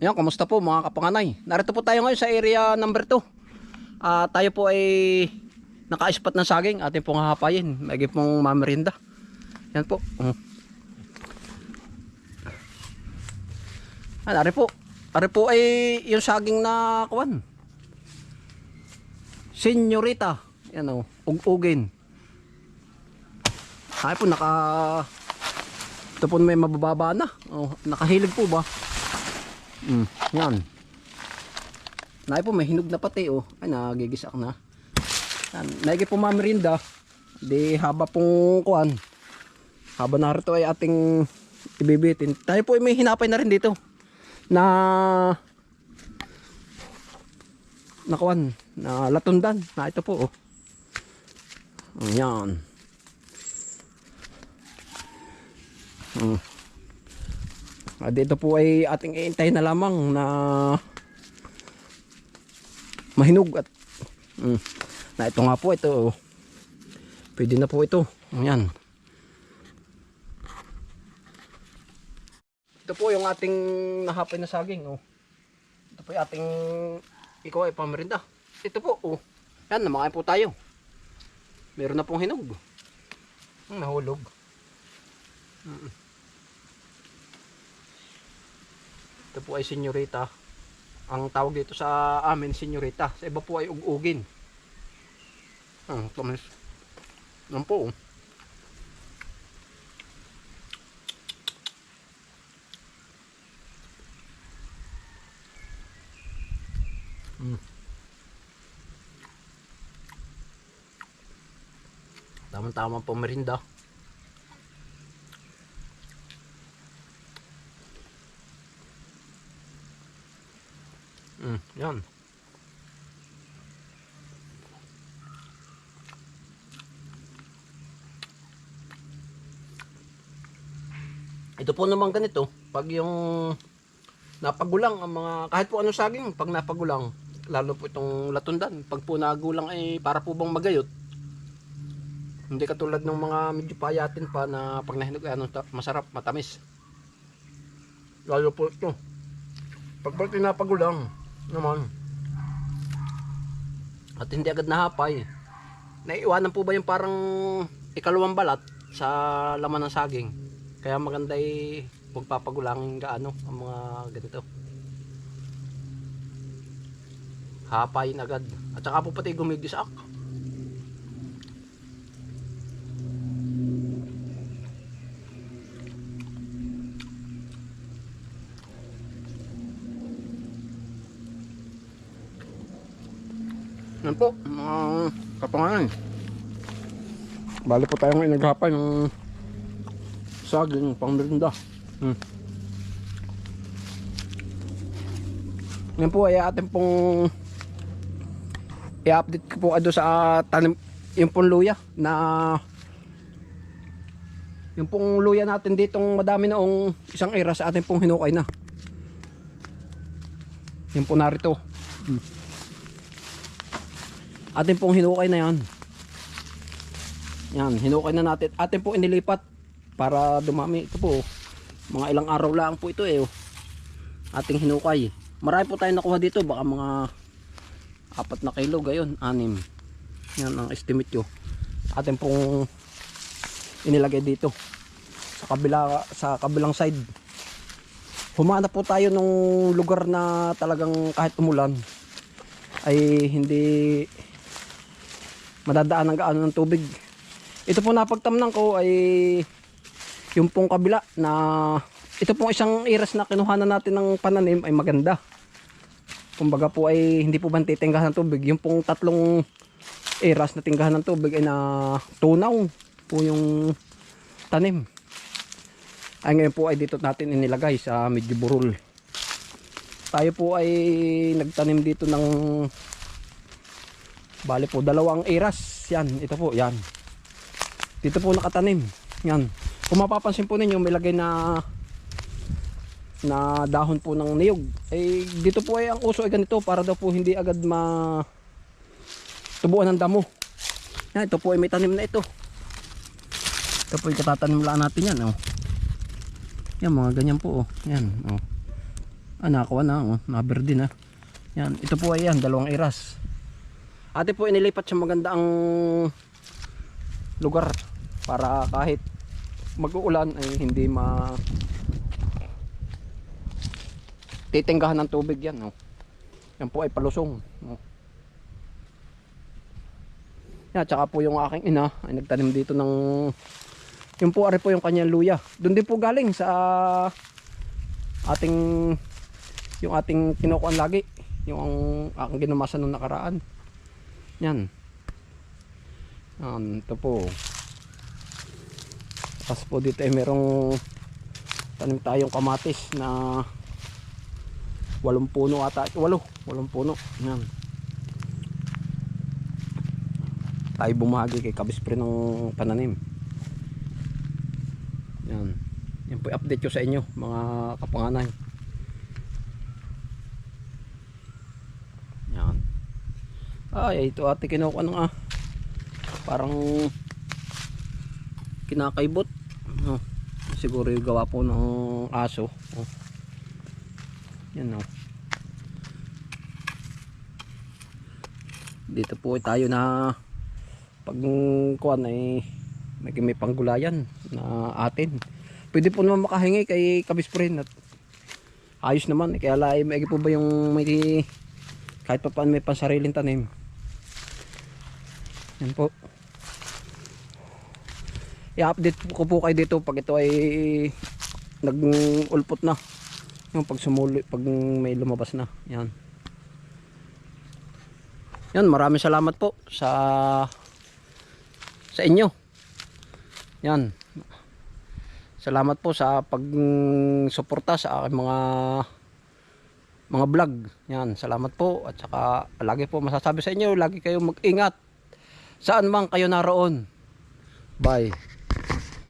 Ayan, kumusta po mga kapanganay? Narito po tayo ngayon sa area number 2. Ah, tayo po ay naka-spot ng saging. Atin pong hahapayin. May pong mamerinda. Yan po. Mm. Ah, ari po. Ari po ay yung saging na kuwan. Senyorita. Yan o. Ug-ugin. Ay po, naka... Ito po may mabababa na. Oh, nakahilig po ba? Mm, yan. Nay po may hinog na pati oh. Ay nagigisak na. Yan, naigi po mamerinda. Di haba pong kuan. Haba narito ay ating ibibitin. Tayo po ay may hinapay na rin dito. Na na kuan, na latundan. Na ito po oh. Yan. Mm. Ah, dito po ay ating iintay na lamang na mahinog at mm, na ito nga po ito pwede na po ito. Ayan. Ito po yung ating nahapay na saging oh. ito po yung ating ikaw ay pamerinda ito po oh. yan namakain po tayo. Meron na pong hinog. Hmm, nahulog Ito po ay senyorita. Ang tawag dito sa amin senyorita. Sa iba po ay ugugin. Ah, tamis. Yan po. oh. Mm. Tama-tama po merinda. Mm, yan. Ito po naman ganito, pag yung napagulang ang mga kahit po anong saging, pag napagulang, lalo po itong latundan, pag po nagulang ay para po bang magayot. Hindi katulad ng mga medyo payatin pa na pag nahinog ay ano, masarap, matamis. Lalo po ito. Pag po tinapagulang, naman. At hindi agad nahapay. Naiiwanan po ba yung parang ikalawang balat sa laman ng saging? Kaya maganda ay huwag papagulangin gaano ang mga ganito. Hapayin agad. At saka po pati gumigisak. Yan po, mga kapangalan. Bali po tayo ngayon naghapay ng saging pang merinda. Hmm. Yan po ay atin pong i-update ko po ado sa tanim yung pong luya na yung pong luya natin ditong madami noong isang era sa atin pong hinukay na. Yung po narito. Hmm. Atin pong hinukay na yan. Yan, hinukay na natin. Atin po inilipat para dumami. Ito po, oh. mga ilang araw lang po ito eh. oh. Ating hinukay. Marami po tayo nakuha dito. Baka mga apat na kilo gayon, anim. Yan ang estimate ko. Atin pong inilagay dito. Sa kabila, sa kabilang side. Humana po tayo nung lugar na talagang kahit umulan ay hindi madadaan ng gaano ng tubig. Ito po napagtamnan ko ay yung pong kabila na ito pong isang iras na kinuhanan natin ng pananim ay maganda. Kumbaga po ay hindi po ba titinggahan ng tubig. Yung pong tatlong iras na tinggahan ng tubig ay na tunaw po yung tanim. Ay ngayon po ay dito natin inilagay sa medyo burol. Tayo po ay nagtanim dito ng Bali po, dalawang iras. Yan, ito po, yan. Dito po nakatanim. Yan. Kung mapapansin po ninyo, may lagay na na dahon po ng niyog. Eh, dito po ay ang uso ay ganito para daw po hindi agad ma tubuan ng damo. Yan, ito po ay may tanim na ito. Ito po yung katatanim lang natin yan. Oh. Yan, mga ganyan po. Oh. Yan. Oh. Ah, nakakuha na. Oh. Naber din ah. Yan. Ito po ay yan. Dalawang iras. Ate po inilipat sa maganda ang lugar para kahit mag-uulan ay hindi ma titinggahan ng tubig yan. Oh. Yan po ay palusong. Oh. Yan, tsaka po yung aking ina ay nagtanim dito ng yung po ari po yung kanyang luya. Doon din po galing sa ating yung ating kinukuan lagi. Yung aking ginamasan nung nakaraan. Yan. Yan, ito po. Tapos po dito ay merong tanim tayong kamatis na walong puno ata. Walo, walong puno. Yan. Tayo bumagi kay kabispre ng pananim. Yan. Yan po update ko sa inyo mga kapanganay. Yan. Ay, ito ate kinukuha ng ah. Parang kinakaibot. Oh. Siguro yung gawa po ng aso. Oh. Yan oh. Dito po tayo na pag kuan ay may, may panggulayan na atin. Pwede po naman makahingi kay Kabisprin at ayos naman. Kaya lahi may po ba yung may kahit pa paano may pansariling tanim. Yan po. I-update ko po kayo dito pag ito ay nag-ulpot na. Yung pag sumuli, pag may lumabas na. Yan. Yan, maraming salamat po sa sa inyo. Yan. Salamat po sa pag-suporta sa aking mga mga vlog. Yan, salamat po at saka lagi po masasabi sa inyo, lagi kayong mag-ingat. Saan man kayo naroon. Bye.